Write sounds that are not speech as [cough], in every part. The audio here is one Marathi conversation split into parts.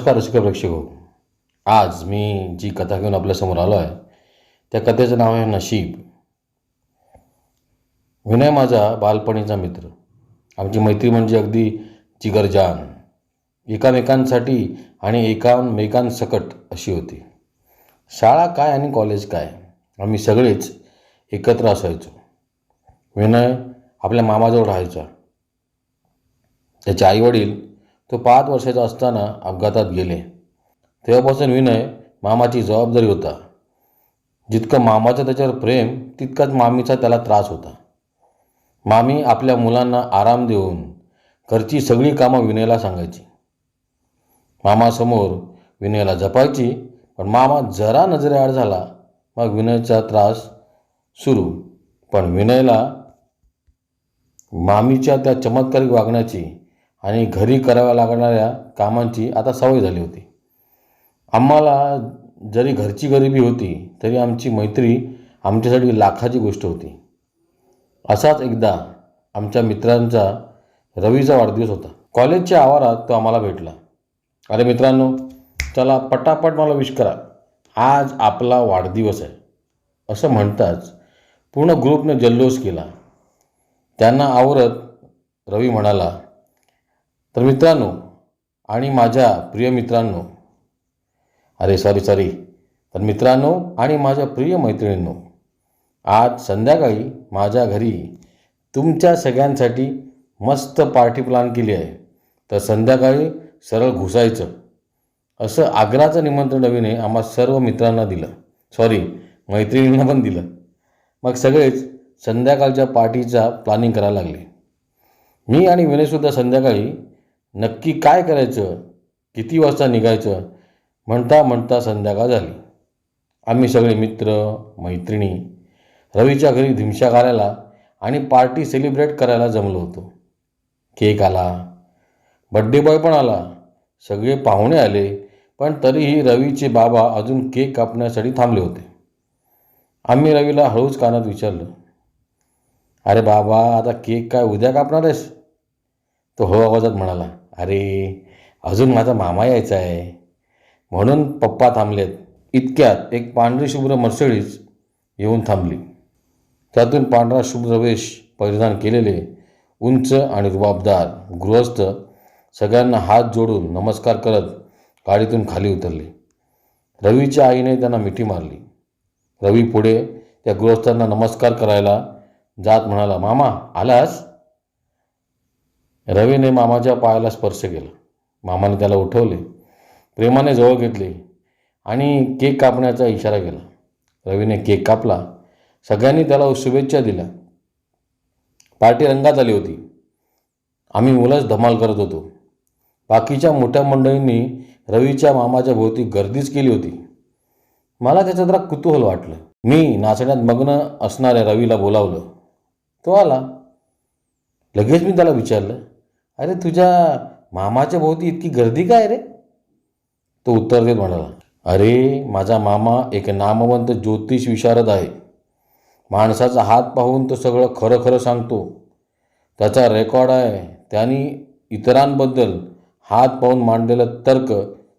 नमस्कार रसिका प्रेक्षक हो. आज मी जी कथा घेऊन आपल्यासमोर आलो आहे त्या कथेचं नाव आहे नशीब. विनय माझा बालपणीचा मित्र. आमची मैत्री म्हणजे अगदी जिगरजान. एकामेकांसाठी आणि एकामेकांसकट अशी होती. शाळा काय आणि कॉलेज काय आम्ही सगळेच एकत्र असायचो. विनय आपल्या मामाजवळ राहायचा. त्याचे आईवडील तो पाच वर्षाचा असताना अपघातात गेले. तेव्हापासून विनय मामाची जबाबदारी होता. जितकं मामाचं त्याच्यावर प्रेम तितकाच मामीचा त्याला त्रास होता. मामी आपल्या मुलांना आराम देऊन घरची सगळी कामं विनयला सांगायची. मामासमोर विनयला जपायची पण मामा जरा नजरेआड झाला मग विनयचा त्रास सुरू. पण विनयला मामीच्या त्या चमत्कारिक वागण्याची आणि घरी कराव्या लागणाऱ्या कामांची आता सवय झाली होती. आम्हाला जरी घरची गरिबी होती तरी आमची मैत्री आमच्यासाठी लाखाची गोष्ट होती. असाच एकदा आमच्या मित्रांचा रवीचा वाढदिवस होता. कॉलेजच्या आवारात तो आम्हाला भेटला. अरे मित्रांनो चला पटापट मला विश करा. आज आपला वाढदिवस आहे. असं म्हणताच पूर्ण ग्रुपने जल्लोष केला. त्यांना आवरत रवी म्हणाला तर मित्रांनो आणि माझ्या प्रिय मित्रांनो अरे सॉरी सॉरी तर मित्रांनो आणि माझ्या प्रिय मैत्रिणींनो आज संध्याकाळी माझ्या घरी तुमच्या सगळ्यांसाठी मस्त पार्टी प्लॅन केली आहे. तर संध्याकाळी सरळ घुसायचं. असं आग्राचं निमंत्रण रवीने आम्हा सर्व मित्रांना दिलं. सॉरी मैत्रिणींना पण दिलं. मग सगळेच संध्याकाळच्या पार्टीचा प्लॅनिंग करायला लागले. मी आणि विनयसुद्धा संध्याकाळी नक्की काय करायचं? किती वाजता निघायचं? म्हणता म्हणता संध्याकाळ झाली. आम्ही सगळे मित्र मैत्रिणी रवीच्या घरी धिमशा घालायला आणि पार्टी सेलिब्रेट करायला जमलो होतो. केक आला बड्डे बॉय पण आला सगळे पाहुणे आले पण तरीही रवीचे बाबा अजून केक कापण्यासाठी थांबले होते. आम्ही रवीला हळूच कानात विचारलं अरे बाबा आता केक काय उद्या कापणार आहेस? तो हो आवाजात म्हणाला अरे अजून माझा मामा यायचा आहे. म्हणून पप्पा थांबलेत. इतक्यात एक पांढरी शुभ्र मर्सडीज येऊन थांबली. त्यातून पांढरा शुभ्र वेश परिधान केलेले उंच आणि रुबाबदार गृहस्थ सगळ्यांना हात जोडून नमस्कार करत गाडीतून खाली उतरले. रवीच्या आईने त्यांना मिठी मारली. रवी पुढे त्या गृहस्थांना नमस्कार करायला जात म्हणाला मामा आलास? रवीने मामाच्या पायाला स्पर्श केला. मामाने त्याला उठवले प्रेमाने जवळ घेतले आणि केक कापण्याचा इशारा केला. रवीने केक कापला सगळ्यांनी त्याला शुभेच्छा दिल्या. पार्टी रंगात आली होती. आम्ही मुलंच धमाल करत होतो. बाकीच्या मोठ्या मंडळींनी रवीच्या मामाच्या भोवती गर्दीच केली होती. मला त्याचं जरा कुतूहल वाटलं. मी नाचण्यात मग्न असणाऱ्या रवीला बोलावलं. तो आला. लगेच मी त्याला विचारलं अरे तुझ्या मामाच्या भोवती इतकी गर्दी काय रे? तो उत्तर देत म्हणाला अरे माझा मामा एक नामवंत ज्योतिष विशारद आहे. माणसाचा हात पाहून तो सगळं खरं खरं सांगतो. त्याचा रेकॉर्ड आहे. त्यांनी इतरांबद्दल हात पाहून मांडलेला तर्क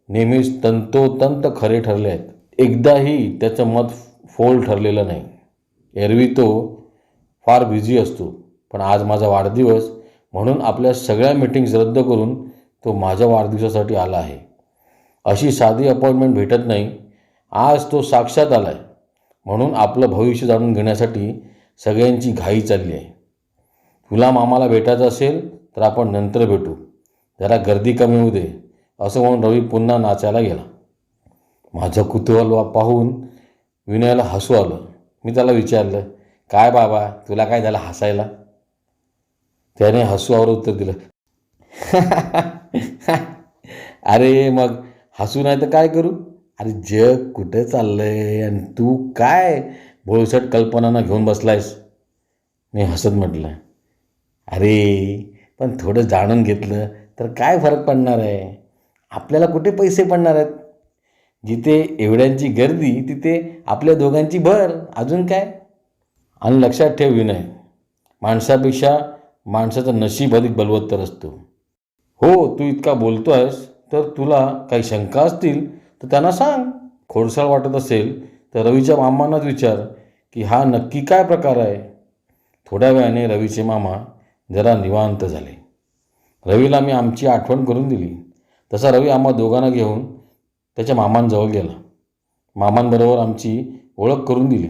नेहमीच तंतोतंत खरे ठरले आहेत. एकदाही त्याचं मत फोल ठरलेलं नाही. एरवी तो फार बिझी असतो. पण आज माझा वाढदिवस म्हणून आपल्या सगळ्या मीटिंग्स रद्द करून तो माझ्या वाढदिवसासाठी आला आहे. अशी साधी अपॉइंटमेंट भेटत नाही. आज तो साक्षात आला आहे म्हणून आपलं भविष्य जाणून घेण्यासाठी सगळ्यांची घाई चालली आहे. तुला मामाला भेटायचं असेल तर आपण नंतर भेटू. जरा गर्दी कमी होऊ दे असं म्हणून रवी पुन्हा नाचायला गेला. माझं कुतूहल पाहून विनयाला हसू आलं. मी त्याला विचारलं काय बाबा तुला काय झालं हसायला? त्याने हसूआवर उत्तर दिलं. [laughs] अरे मग हसू नाही तर काय करू? अरे जग कुठं चाललंय आणि तू काय भोळसट कल्पनांना घेऊन बसलायस? मी हसत म्हटलं अरे पण थोडं जाणून घेतलं तर काय फरक पडणार आहे? आपल्याला कुठे पैसे पडणार आहेत? जिथे एवढ्यांची गर्दी तिथे आपल्या दोघांची भर अजून काय? आणि लक्षात ठेव विनय माणसापेक्षा माणसाचं नशीब अधिक बलवत्तर असतो. हो तू इतका बोलतो आहेस तर तुला काही शंका असतील तर त्यांना सांग. खोडसाळ वाटत असेल तर रवीच्या मामांनाच विचार की हा नक्की काय प्रकार आहे? थोड्या वेळाने रवीचे मामा जरा निवांत झाले. रवीला मी आमची आठवण करून दिली. तसा रवी आम्हा दोघांना घेऊन त्याच्या मामांजवळ गेला. मामांबरोबर आमची ओळख करून दिली.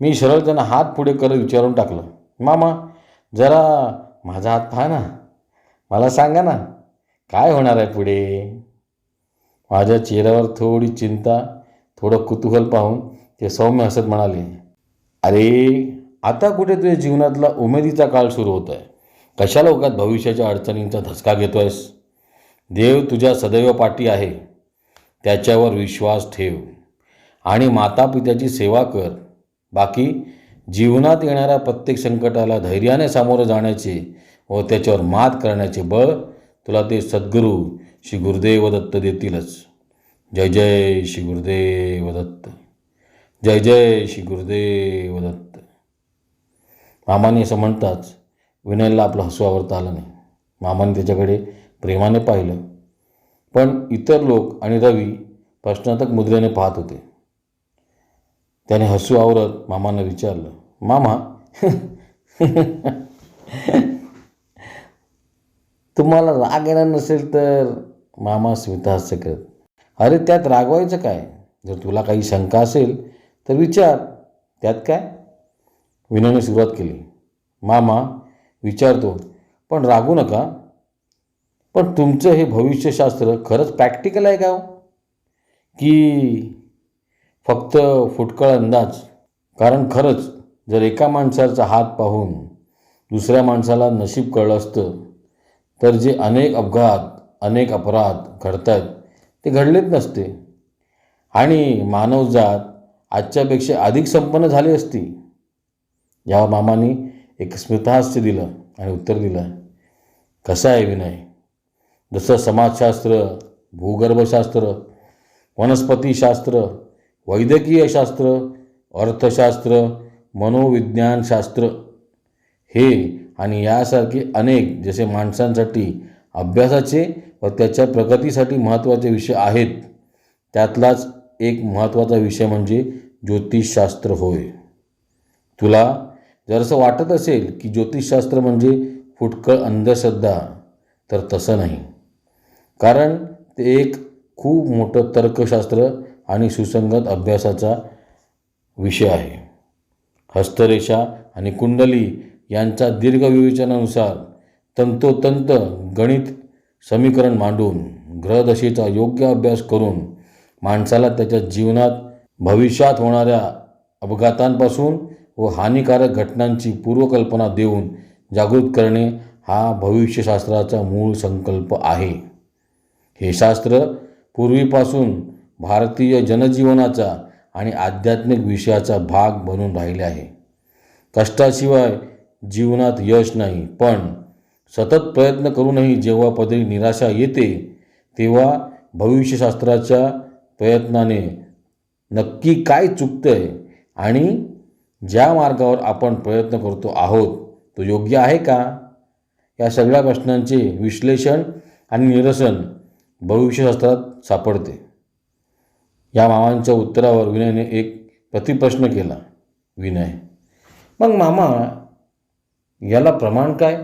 मी सरळ त्यांना हात पुढे करत विचारून टाकलं. मामा जरा माझा हात पहा ना. मला सांगा ना काय होणार आहे पुढे? माझ्या चेहऱ्यावर थोडी चिंता थोडं कुतूहल पाहून ते सौम्य हसत म्हणाले अरे आता कुठे तुझ्या जीवनातला उमेदीचा काळ सुरू होत आहे कशाला उगात भविष्याच्या अडचणींचा धसका घेतो आहेस देव तुझ्या सदैव पाठी आहे. त्याच्यावर विश्वास ठेव आणि मातापित्याची सेवा कर. बाकी जीवनात येणाऱ्या प्रत्येक संकटाला धैर्याने सामोरं जाण्याचे व त्याच्यावर मात करण्याचे बळ तुला ते सद्गुरू श्री गुरुदेव दत्त देतीलच. जय जय श्री गुरुदेव दत्त. जय जय श्री गुरुदेव दत्त. मामाने असं म्हणताच विनयला आपलं हसू आवरता आलं नाही. मामाने त्याच्याकडे प्रेमाने पाहिलं. पण इतर लोक आणि रवी प्रश्नातक मुद्रेने पाहत होते. त्याने हसू आवरत मामानं विचारलं मामा तुम्हाला राग येणार नसेल तर मामा स्मितहास्य करत अरे त्यात रागवायचं काय? जर तुला काही शंका असेल तर विचार. त्यात काय? विनयने सुरुवात केली मामा विचारतो पण रागू नका. पण तुमचं हे भविष्यशास्त्र खरंच प्रॅक्टिकल आहे का हो? की फक्त फुटकळ अंदाज. कारण खरंच जर एका माणसाचा हात पाहून दुसऱ्या माणसाला नशीब कळलं असतं तर जे अनेक अपघात अनेक अपराध घडत आहेत ते घडलेच नसते. आणि मानवजात आजच्यापेक्षा अधिक संपन्न झाली असती. या मामाने एक स्मितहास्य दिलं आणि उत्तर दिलं कसं आहे विनय? जसं समाजशास्त्र भूगर्भशास्त्र वनस्पतीशास्त्र वैद्यकीय शास्त्र अर्थशास्त्र मनोविज्ञानशास्त्र हे आणि यासारखे अनेक जसे माणसांसाठी अभ्यासाचे व त्याच्या प्रगतीसाठी महत्त्वाचे विषय आहेत त्यातलाच एक महत्त्वाचा विषय म्हणजे ज्योतिषशास्त्र होय. तुला जर असं वाटत असेल की ज्योतिषशास्त्र म्हणजे फुटकळ अंधश्रद्धा तर तसं नाही. कारण ते एक खूप मोठं तर्कशास्त्र आणि सुसंगत अभ्यासाचा विषय आहे. हस्तरेषा आणि कुंडली यांच्या दीर्घ विवेचनानुसार तंतोतंत गणित समीकरण मांडून ग्रहदशेचा योग्य अभ्यास करून माणसाला त्याच्या जीवनात भविष्यात होणाऱ्या अपघातांपासून व हानिकारक घटनांची पूर्वकल्पना देऊन जागृत करणे हा भविष्यशास्त्राचा मूळ संकल्प आहे. हे शास्त्र पूर्वीपासून भारतीय जनजीवनाचा आणि आध्यात्मिक विषयाचा भाग बनून राहिले आहे. कष्टाशिवाय जीवनात यश नाही पण सतत प्रयत्न करूनही जेव्हा पदरी निराशा येते तेव्हा भविष्यशास्त्राच्या प्रयत्नाने नक्की काय चुकतंय आणि ज्या मार्गावर आपण प्रयत्न करतो आहोत तो योग्य आहे का? या सगळ्या प्रश्नांचे विश्लेषण आणि निरसन भविष्यशास्त्रात सापडते. या मामांच्या उत्तरावर विनयने एक प्रतिप्रश्न केला. विनय मग मामा याला प्रमाण काय?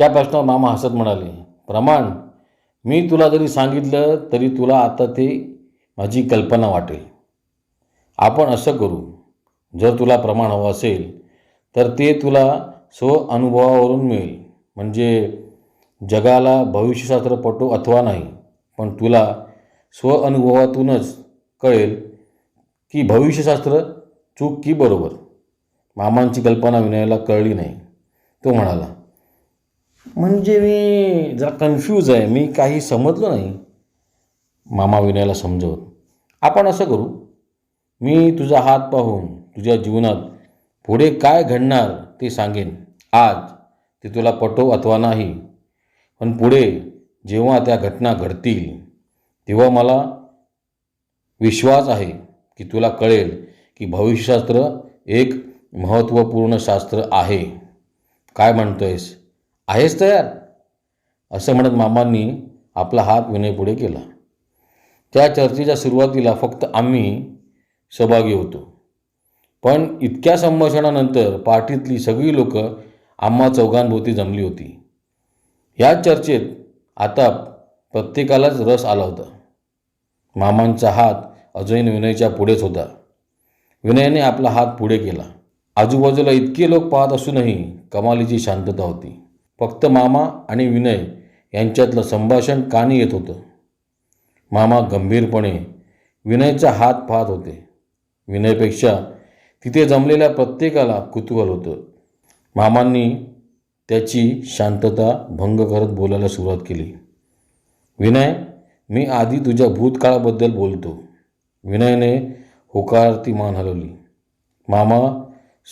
या प्रश्नावर मामा हसत म्हणाले प्रमाण? मी तुला जरी सांगितलं तरी तुला आता ते माझी कल्पना वाटेल. आपण असं करू. जर तुला प्रमाण हवं असेल तर ते तुला स्व अनुभवावरून मिळेल. म्हणजे जगाला भविष्यशास्त्र पटो अथवा नाही पण तुला स्व अनुभवातूनच कळेल की भविष्यशास्त्र चूक की बरोबर. मामांची कल्पना विनयाला कळली नाही. तो म्हणाला म्हणजे मी जरा कन्फ्यूज आहे. मी काही समजलो नाही. मामा विनयाला समजवत आपण असं करू. मी तुझा हात पाहून तुझ्या जीवनात पुढे काय घडणार ते सांगेन. आज ते तुला पटो अथवा नाही पण पुढे जेव्हा त्या घटना घडतील तेव्हा मला विश्वास आहे की तुला कळेल की भविष्यशास्त्र एक महत्त्वपूर्ण शास्त्र आहे. काय म्हणतोयस? आहेस तयार? असं म्हणत मामांनी आपला हात विनयपुढे केला. त्या चर्चेच्या सुरुवातीला फक्त आम्ही सहभागी होतो. पण इतक्या संभाषणानंतर पार्टीतली सगळी लोक आम्हा चौघांभोवती जमली होती. या चर्चेत आता प्रत्येकालाच रस आला होता. मामांचा हात अजयन विनयच्या पुढेच होता. विनयने आपला हात पुढे केला. आजूबाजूला इतके लोक पाहत असूनही कमालीची शांतता होती. फक्त मामा आणि विनय यांच्यातलं संभाषण कानी येत होतं. मामा गंभीरपणे विनयचा हात पाहत होते. विनयपेक्षा तिथे जमलेल्या प्रत्येकाला कुतूहल होतं. मामांनी त्याची शांतता भंग करत बोलायला सुरुवात केली. विनय मी आधी तुझ्या भूतकाळाबद्दल बोलतो. विनयने होकारती मान हलवली. मामा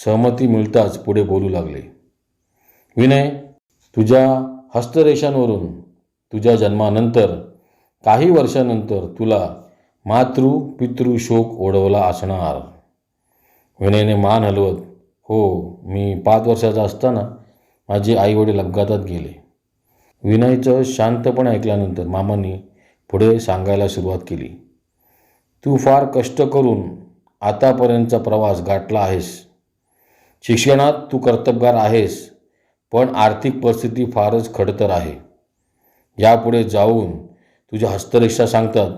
सहमती मिळताच पुढे बोलू लागले. विनय तुझ्या हस्तरेषांवरून तुझ्या जन्मानंतर काही वर्षानंतर तुला मातृ पितृ शोक ओढवला असणार. विनयने मान हलवत हो मी पाच वर्षाचा असताना माझे आईवडील अपघातात गेले. विनयचं शांतपणे ऐकल्यानंतर मामांनी पुढे सांगायला सुरुवात केली. तू फार कष्ट करून आतापर्यंतचा प्रवास गाठला आहेस. शिक्षणात तू कर्तबगार आहेस पण आर्थिक परिस्थिती फारच खडतर आहे. यापुढे जाऊन तुझ्या हस्तरेक्षा सांगतात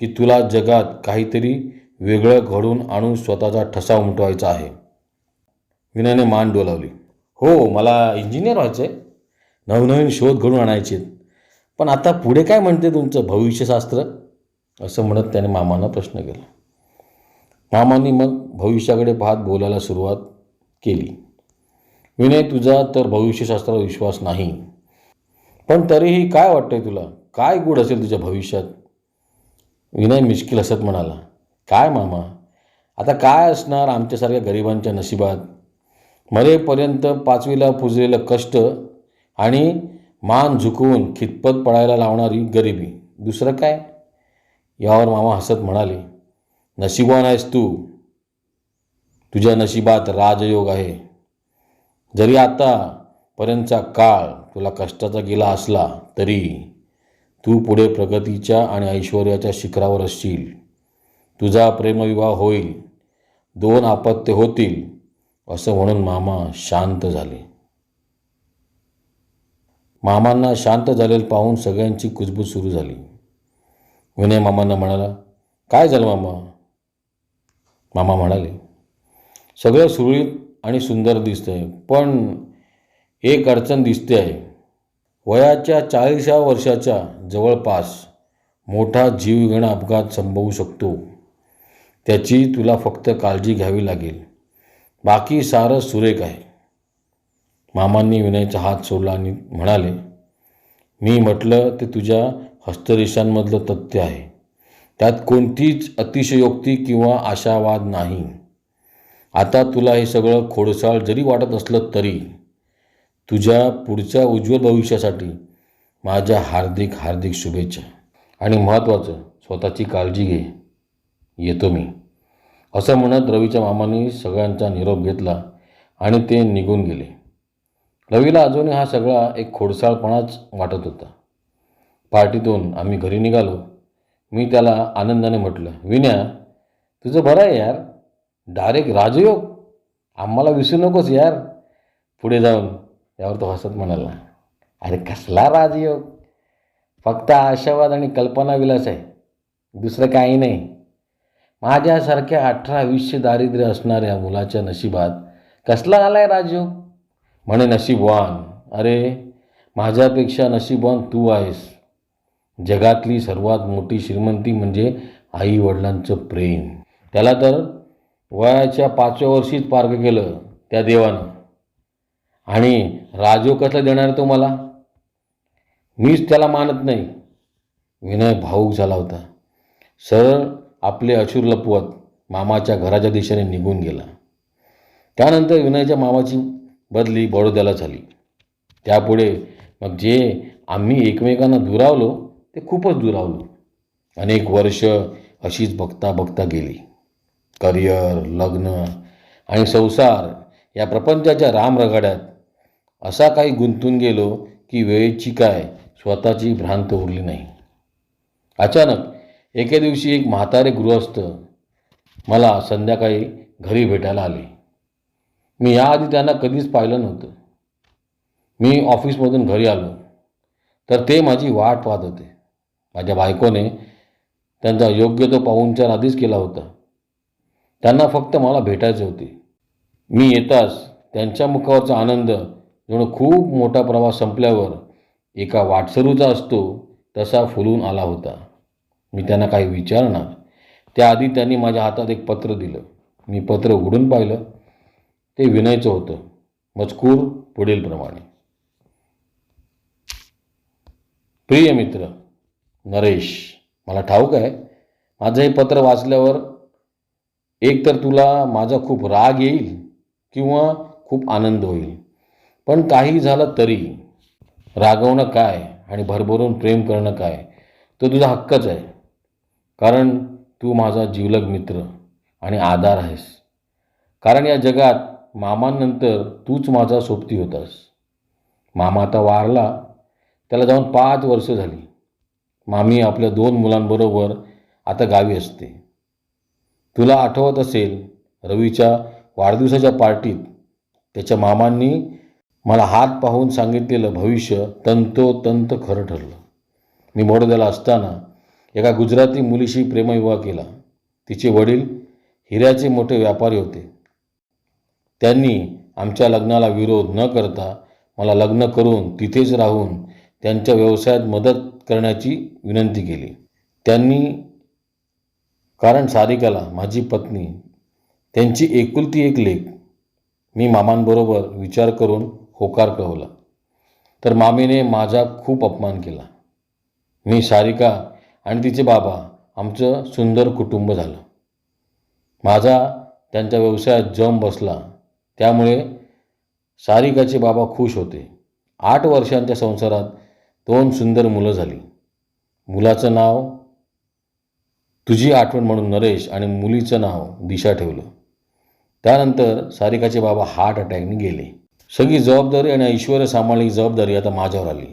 की तुला जगात काहीतरी वेगळं घडून आणून स्वतःचा ठसा उमटवायचा आहे. विनयने मान डोलावली. हो मला इंजिनियर व्हायचं आहे. नवनवीन शोध घडून आणायचे पण आता पुढे काय म्हणते तुमचं भविष्यशास्त्र? असं म्हणत त्याने मामांना प्रश्न केला. मामांनी मग भविष्याकडे पाहत बोलायला सुरुवात केली. विनय तुझा तर भविष्यशास्त्रावर विश्वास नाही. पण तरीही काय वाटतंय तुला? काय गुड असेल तुझ्या भविष्यात? विनय मिश्किल हसत म्हणाला काय मामा? आता काय असणार आमच्यासारख्या गरिबांच्या नशिबात? मरेपर्यंत पाचवीला पुजलेलं कष्ट आणि मान झुकवून खितपत पडायला लावणारी गरिबी. दुसरं काय? यावर मामा हसत म्हणाले नशिबान आहेस तू. तुझ्या नशिबात राजयोग आहे. जरी आतापर्यंतचा काळ तुला कष्टाचा गेला असला तरी तू पुढे प्रगतीच्या आणि ऐश्वर्याच्या शिखरावर असशील. तुझा प्रेमविवाह होईल. दोन आपत्य होतील. असं म्हणून मामा शांत झाले. मामांना शांत झालेलं पाहून सगळ्यांची कुजबूज सुरू झाली. विनय मामांना म्हणाला काय झालं मामा? मामा म्हणाले सगळं सुरळीत आणि सुंदर दिसतंय पण एक अडचण दिसते आहे. वयाच्या चाळीसा वर्षाच्या जवळपास मोठा जीवघेणा अपघात संभवू शकतो. त्याची तुला फक्त काळजी घ्यावी लागेल. बाकी सारं सुरेख आहे. मामांनी विनयचा हात सोडला आणि म्हणाले मी म्हटलं ते तुझ्या हस्तरेषांमधलं तथ्य आहे. त्यात कोणतीच अतिशयोक्ती किंवा आशावाद नाही. आता तुला हे सगळं खोडसाळ जरी वाटत असलं तरी तुझ्या पुढच्या उज्ज्वल भविष्यासाठी माझ्या हार्दिक हार्दिक शुभेच्छा. आणि महत्त्वाचं स्वतःची काळजी घे. येतो मी. असं म्हणत रवीच्या मामाने सगळ्यांचा निरोप घेतला आणि ते निघून गेले. रवीला अजूनही हा सगळा एक खोडसाळपणाच वाटत होता. पार्टीतून आम्ही घरी निघालो. मी त्याला आनंदाने म्हटलं विन्या तुझं बरं आहे यार. डायरेक्ट राजयोग आम्हाला विसरू नकोस यार. पुढे जाऊन यावर तो हसत म्हणाला अरे कसला राजयोग फक्त आशावाद आणि कल्पनाविलास आहे. दुसरं काही नाही. माझ्यासारख्या अठरा वीसशे दारिद्र्य असणाऱ्या मुलाच्या नशिबात कसला आला आहे राजयोग म्हणे नशीबवान. अरे माझ्यापेक्षा नशीबवान तू आहेस. जगातली सर्वात मोठी श्रीमंती म्हणजे आई वडिलांचं प्रेम. त्याला तर वयाच्या पाचव्या वर्षीच पार्क केलं त्या देवानं. आणि राजो कसला देणार तो मला? मीच त्याला मानत नाही. विनय भाऊक झाला होता. सरळ आपले अशूर लपवत मामाच्या घराच्या दिशेने निघून गेला. त्यानंतर विनयच्या मामाची बदली बडोद्याला झाली. त्यापुढे मग जे आम्ही एकमेकांना दुरावलो ते खूपच दुरावलो. अनेक वर्ष अशीच बघता बघता गेली. करिअर लग्न आणि संसार या प्रपंचाच्या रामरगाड्यात असा काही गुंतून गेलो की वेळेची काय स्वतःची भ्रांत उरली नाही. अचानक एके दिवशी एक म्हातारे गृहस्थ मला संध्याकाळी घरी भेटायला आले. मी याआधी त्यांना कधीच पाहिलं नव्हतं. मी ऑफिसमधून घरी आलो. तर ते माझी वाट पाहत होते. माझ्या बायकोने त्यांचा योग्य तो पाहुणचार आधीच केला होता. त्यांना फक्त मला भेटायचे होते. मी येताच त्यांच्या मुखावरचा आनंद जणू खूप मोठा प्रवास संपल्यावर एका वाटसरूचा असतो तसा फुलून आला होता. मी त्यांना काही विचारणार. त्याआधी त्यांनी माझ्या हातात एक पत्र दिलं. मी पत्र उघडून पाहिलं. ते विनयचं होतं. मजकूर पुढीलप्रमाणे. प्रिय मित्र नरेश मला ठाऊक आहे माझं हे पत्र वाचल्यावर एक तर तुला माझा खूप राग येईल किंवा खूप आनंद होईल. पण काही झालं तरी रागवणं काय आणि भरभरून प्रेम करणं काय तो तुझा हक्कच आहे. कारण तू माझा जीवलग मित्र आणि आधार आहेस. कारण या जगात मामांनंतर तूच माझा सोबती होतास. मामा आता वारला त्याला जाऊन पाच वर्ष झाली. मामी आपल्या दोन मुलांबरोबर आता गावी असते. तुला आठवत असेल रवीच्या वाढदिवसाच्या पार्टीत त्याच्या मामांनी मला हात पाहून सांगितलेलं भविष्य तंतोतंत खरं ठरलं. मी बडोद्याला असताना एका गुजराती मुलीशी प्रेमविवाह केला. तिचे वडील हिऱ्याचे मोठे व्यापारी होते. त्यांनी आमच्या लग्नाला विरोध न करता मला लग्न करून तिथेच राहून त्यांच्या व्यवसायात मदत करण्याची विनंती केली. त्यांनी कारण सारिकाला माझी पत्नी त्यांची एकुलती एक लेख मी मामांबरोबर विचार करून होकार कळवला. तर मामीने माझा खूप अपमान केला. मी सारिका आणि तिचे बाबा आमचं सुंदर कुटुंब झालं. माझा त्यांच्या व्यवसायात जम बसला. त्यामुळे सारिकाचे बाबा खुश होते. आठ वर्षांच्या संसारात दोन सुंदर मुलं झाली. मुलाचं नाव तुझी आठवण म्हणून नरेश आणि मुलीचं नाव दिशा ठेवलं. त्यानंतर सारिकाचे बाबा हार्ट अटॅकने गेले. सगळी जबाबदारी आणि ऐश्वर्य सांभाळली जबाबदारी आता माझ्यावर आली.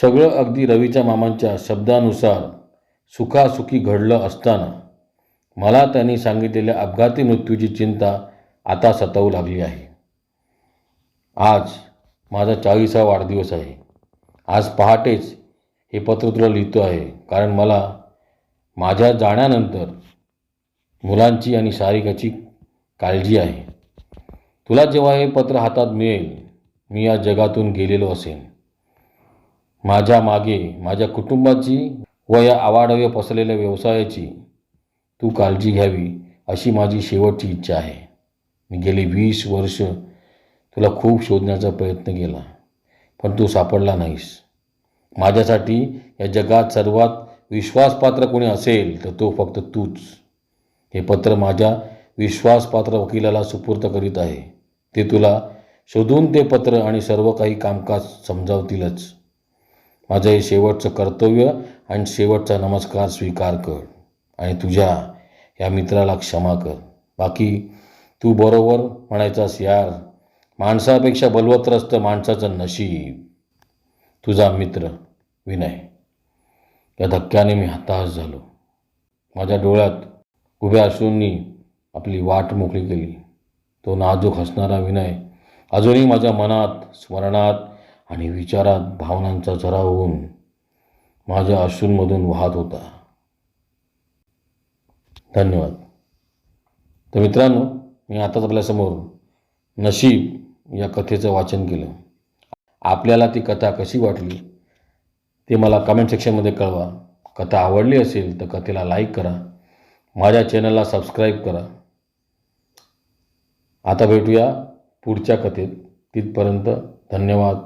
सगळं अगदी रवीच्या मामांच्या शब्दानुसार सुखासुखी घडलं असताना मला त्यांनी सांगितलेल्या अपघाती मृत्यूची चिंता आता सतावू लागली आहे. आज माझा चाळीसा वाढदिवस आहे. आज पहाटेच हे पत्र तुला लिहितो आहे. कारण मला माझ्या जाण्यानंतर मुलांची आणि सारिकाची काळजी आहे. तुला जेव्हा हे पत्र हातात मिळेल मी या जगातून गेलेलो असेन. माझ्या मागे माझ्या कुटुंबाची व या आवाढव्य पसरलेल्या व्यवसायाची तू काळजी घ्यावी अशी माझी शेवटची इच्छा आहे. मी गेली वीस वर्ष तुला खूप शोधण्याचा प्रयत्न केला. पण तू सापडला नाहीस. माझ्यासाठी या जगात सर्वात विश्वासपात्र कोणी असेल तर तो फक्त तूच. हे पत्र माझ्या विश्वासपात्र वकिलाला सुपूर्त करीत आहे. ते तुला शोधून ते पत्र आणि सर्व काही कामकाज समजावतीलच. माझं हे शेवटचं कर्तव्य आणि शेवटचा नमस्कार स्वीकार कर आणि तुझ्या या मित्राला क्षमा कर. बाकी तू बरोबर म्हणायचास यार. माणसापेक्षा बलवत्र असतं माणसाचं नशीब. तुझा मित्र विनय. या धक्क्याने मी हताश झालो. माझ्या डोळ्यात उभ्या अश्रूंनी आपली वाट मोकळी केली. तो नाजूक हसणारा विनय अजूनही माझ्या मनात स्मरणात आणि विचारात भावनांचा झरा होऊन माझ्या अश्रूंमधून वाहत होता. धन्यवाद. तर मित्रांनो मी आताच आपल्यासमोर नशीब या कथेचं वाचन केलं. आपल्याला ती कथा कशी वाटली ते मला कमेंट सेक्शनमध्ये कळवा. कथा आवडली असेल तर कथेला लाईक करा. माझ्या चॅनलला सबस्क्राईब करा. आता भेटूया पुढच्या कथेत. तिथपर्यंत धन्यवाद.